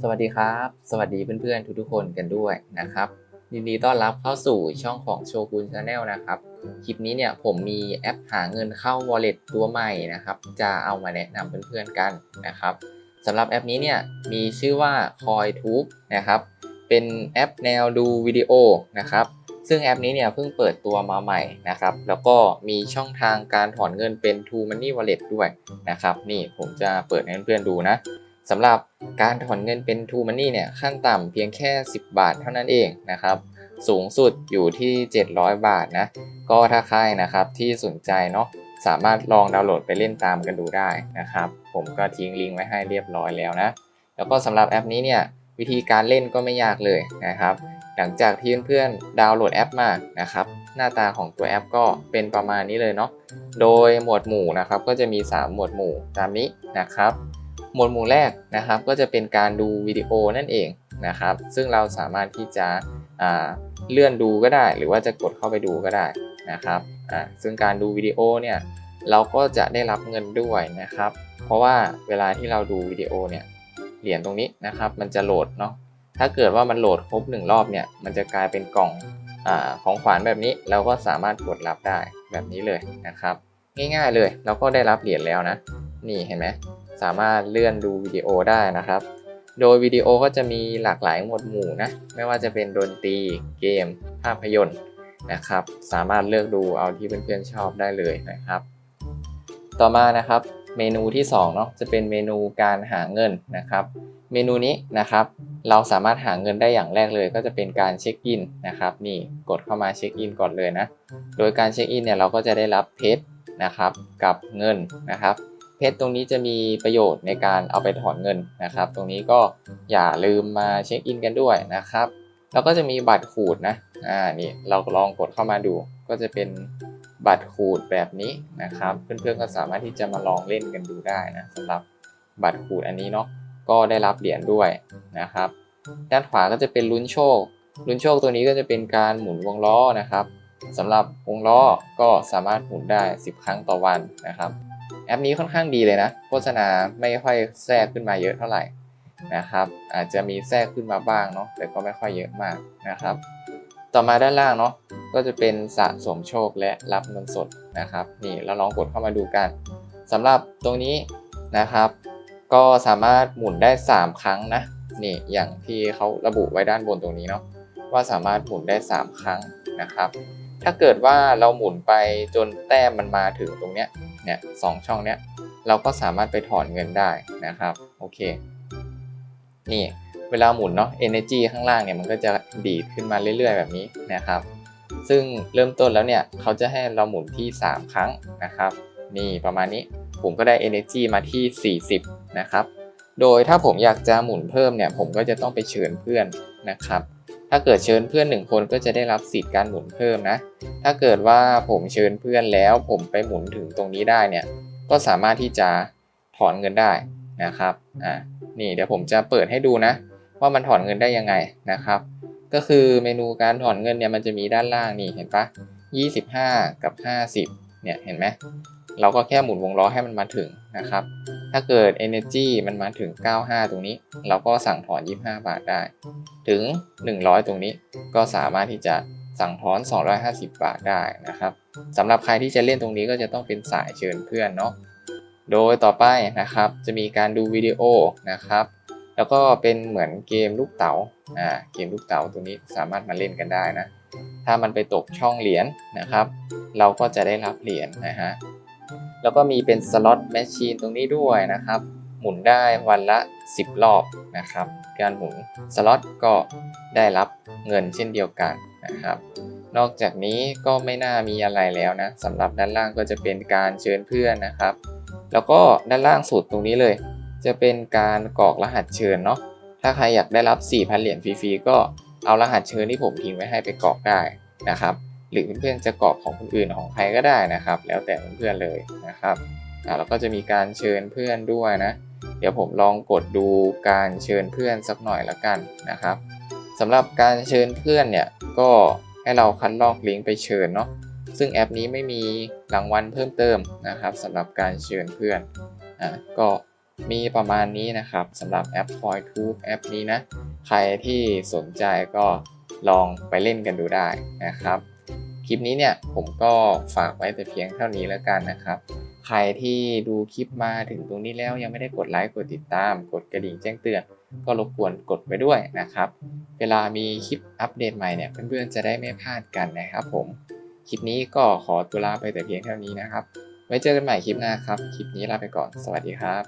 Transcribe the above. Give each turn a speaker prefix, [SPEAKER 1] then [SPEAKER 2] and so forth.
[SPEAKER 1] สวัสดีครับ สวัสดีเพื่อนๆทุกๆคนกันด้วยนะครับยินดีต้อนรับเข้าสู่ช่องของโชกุนชาแนลนะครับ คลิปนี้เนี่ยผมมีแอปหาเงินเข้า wallet ตัวใหม่นะครับ จะเอามาแนะนำเพื่อนๆกันนะครับสำหรับแอปนี้เนี่ยมีชื่อว่า CoinTube นะครับ เป็นแอปแนวดูวิดีโอนะครับ ซึ่งแอปนี้เนี่ยเพิ่งเปิดตัวมาใหม่นะครับ แล้วก็มีช่องทางการถอนเงินเป็น True Money Wallet ด้วยนะครับ นี่ผมจะเปิดให้เพื่อนๆดูนะ สำหรับการถอนเงินเป็น True Money เนี่ยขั้นต่ำเพียงแค่ 10 บาทเท่านั้นเองนะครับ สูงสุดอยู่ที่ 700 บาทนะ ก็ถ้าใครนะครับที่สนใจเนาะสามารถลองดาวน์โหลดไปเล่นตามกันดูได้นะครับ ผมก็ทิ้งลิงก์ไว้ให้เรียบร้อยแล้วนะ แล้วก็สำหรับแอปนี้เนี่ยวิธีการเล่นก็ไม่ยากเลยนะครับ หลังจากที่เพื่อนๆดาวน์โหลดแอปมานะครับ หน้าตาของตัวแอปก็เป็นประมาณนี้เลยเนาะ โดยหมวดหมู่นะครับก็จะมี 3 หมวดหมู่ตามนี้นะครับ หมวดหมู่แรกนะครับ ก็จะเป็นการดูวิดีโอนั่นเองนะครับ ซึ่งเราสามารถที่จะเลื่อนดูก็ได้ หรือว่าจะกดเข้าไปดูก็ได้นะครับอ่าซึ่งการดูวิดีโอเนี่ยเราก็จะได้รับเงินด้วยนะครับ เพราะว่าเวลาที่เราดูวิดีโอเนี่ยเหรียญตรงนี้นะครับ มันจะโหลดเนาะถ้าเกิดว่ามันโหลดครบหนึ่งรอบเนี่ยมันจะกลายเป็นกล่องอของขวัญแบบนี้เราก็สามารถกดรับได้แบบนี้เลยนะครับ ง่ายๆเลยเราก็ได้รับเหรียญแล้วนะ นี่เห็นไหม สามารถเลื่อนดูวิดีโอได้นะครับ โดยวิดีโอก็จะมีหลากหลายหมวดหมู่นะ ไม่ว่าจะเป็นดนตรี เกม ภาพยนตร์นะครับ สามารถเลือกดูเอาที่เพื่อนๆชอบได้เลยนะครับ ต่อมานะครับ เมนูที่2เนาะจะเป็นเมนูการหาเงินนะครับ เมนูนี้นะครับ เราสามารถหาเงินได้อย่างแรกเลย ก็จะเป็นการเช็คอินนะครับ นี่กดเข้ามาเช็คอินก่อนเลยนะ โดยการเช็คอินเนี่ยเราก็จะได้รับเพชรนะครับกับเงินนะครับ เพชรตรงนี้จะมีประโยชน์ในการเอาไปถอนเงินนะครับ ตรงนี้ก็อย่าลืมมาเช็คอินกันด้วยนะครับ แล้วก็จะมีบัตรขูดนะอ่านี่เราลองกดเข้ามาดู ก็จะเป็นบัตรขูดแบบนี้นะครับ เพื่อนๆก็สามารถที่จะมาลองเล่นกันดูได้นะสำหรับบัตรขูดอันนี้เนาะก็ได้รับเหรียญด้วยนะครับ ด้านขวาก็จะเป็นลุ้นโชค ลุ้นโชคตัวนี้ก็จะเป็นการหมุนวงล้อนะครับสำหรับวงล้อก็สามารถหมุนได้ 10 ครั้งต่อวันนะครับ แอปนี้ค่อนข้างดีเลยนะ โฆษณาไม่ค่อยแทรกขึ้นมาเยอะเท่าไหร่นะครับ อาจจะมีแทรกขึ้นมาบ้างเนาะแต่ก็ไม่ค่อยเยอะมากนะครับ ต่อมาด้านล่างเนาะก็จะเป็นสะสมโชคและรับเงินสดนะครับ นี่เราลองกดเข้ามาดูกันสำหรับตรงนี้นะครับ ก็สามารถหมุนได้ 3 ครั้งนะนี่อย่างที่เขาระบุไว้ด้านบนตรงนี้เนาะว่าสามารถหมุนได้ 3 ครั้งนะครับ ถ้าเกิดว่าเราหมุนไปจนแต้มมันมาถึงตรงเนี้ยเนี่ยสองช่องเนี้ยเราก็สามารถไปถอนเงินได้นะครับโอเค นี่เวลาหมุนเนาะ energy ข้างล่างเนี่ยมันก็จะดีดขึ้นมาเรื่อยๆ แบบนี้นะครับ ซึ่งเริ่มต้นแล้วเนี่ยเขาจะให้เราหมุนที่ 3 ครั้งนะครับ นี่ประมาณนี้ผมก็ได้ energy มาที่ 40 นะครับ โดยถ้าผมอยากจะหมุนเพิ่มเนี่ยผมก็จะต้องไปเชิญเพื่อนนะครับ ถ้าเกิดเชิญเพื่อน 1 คนก็จะได้รับสิทธิ์การหมุนเพิ่มนะ ถ้าเกิดว่าผมเชิญเพื่อนแล้ว ผมไปหมุนถึงตรงนี้ได้เนี่ย ก็สามารถที่จะถอนเงินได้นะครับ อ่า นี่เดี๋ยวผมจะเปิดให้ดูนะ ว่ามันถอนเงินได้ยังไงนะครับ ก็คือเมนูการถอนเงินเนี่ยมันจะมีด้านล่างนี่เห็นปะ25 กับ 50 เนี่ยเห็นไหมเราก็แค่หมุนวงล้อให้มันมาถึงนะครับ ถ้าเกิด energy มันมาถึง 95 ตรงนี้ เราก็สั่งถอน 25 บาทได้ ถึง 100 ตรงนี้ ก็สามารถที่จะสั่งถอน 250 บาทได้นะครับสำหรับใครที่จะเล่นตรงนี้ก็จะต้องเป็นสายเชิญเพื่อนเนาะโดยต่อไปนะครับ จะมีการดูวิดีโอนะครับ แล้วก็เป็นเหมือนเกมลูกเต๋าอ่าเกมลูกเต๋าตัวนี้สามารถมาเล่นกันได้นะ ถ้ามันไปตกช่องเหรียญนะครับ เราก็จะได้รับเหรียญนะฮะ แล้วก็มีเป็นสล็อตแมชชีนตรงนี้ด้วยนะครับ หมุนได้วันละ 10 รอบนะครับ การหมุนสล็อตก็ได้รับเงินเช่นเดียวกันนะครับ นอกจากนี้ก็ไม่น่ามีอะไรแล้วนะสำหรับด้านล่างก็จะเป็นการเชิญเพื่อนนะครับ แล้วก็ด้านล่างสุดตรงนี้เลย จะเป็นการกรอกรหัสเชิญเนาะถ้าใครอยากได้รับ 4,000 เหรียญฟรีๆก็เอารหัสเชิญที่ผมทิ้งไว้ให้ไปกรอกได้นะครับ หรือเพื่อนๆจะกรอกของคนอื่นของใครก็ได้นะครับ แล้วแต่เพื่อนๆเลยนะครับอ่าแล้วก็จะมีการเชิญเพื่อนด้วยนะเดี๋ยวผมลองกดดูการเชิญเพื่อนสักหน่อยละกันนะครับสำหรับการเชิญเพื่อนเนี่ยก็ให้เราคัดลอกลิงก์ไปเชิญเนาะซึ่งแอปนี้ไม่มีรางวัลเพิ่มเติมนะครับสำหรับการเชิญเพื่อนอะก็มีประมาณนี้นะครับสำหรับแอป CoinTube แอปนี้นะ ใครที่สนใจก็ลองไปเล่นกันดูได้นะครับ ลิปนี้เนี่ยผมก็ฝากไว้แต่เพียงเท่านี้แล้วกันนะครับ ใครที่ดูคลิปมาถึงตรงนี้แล้วยังไม่ได้กดไลค์กดติดตาม กดกระดิ่งแจ้งเตือน ก็รบกวนกดไปด้วยนะครับ เวลามีคลิปอัปเดตใหม่เนี่ยเพื่อนๆจะได้ไม่พลาดกันนะครับผมคลิปนี้ก็ขอตัวลาไปแต่เพียงเท่านี้นะครับ ไว้เจอกันใหม่คลิปหน้าครับ คลิปนี้ลาไปก่อน สวัสดีครับ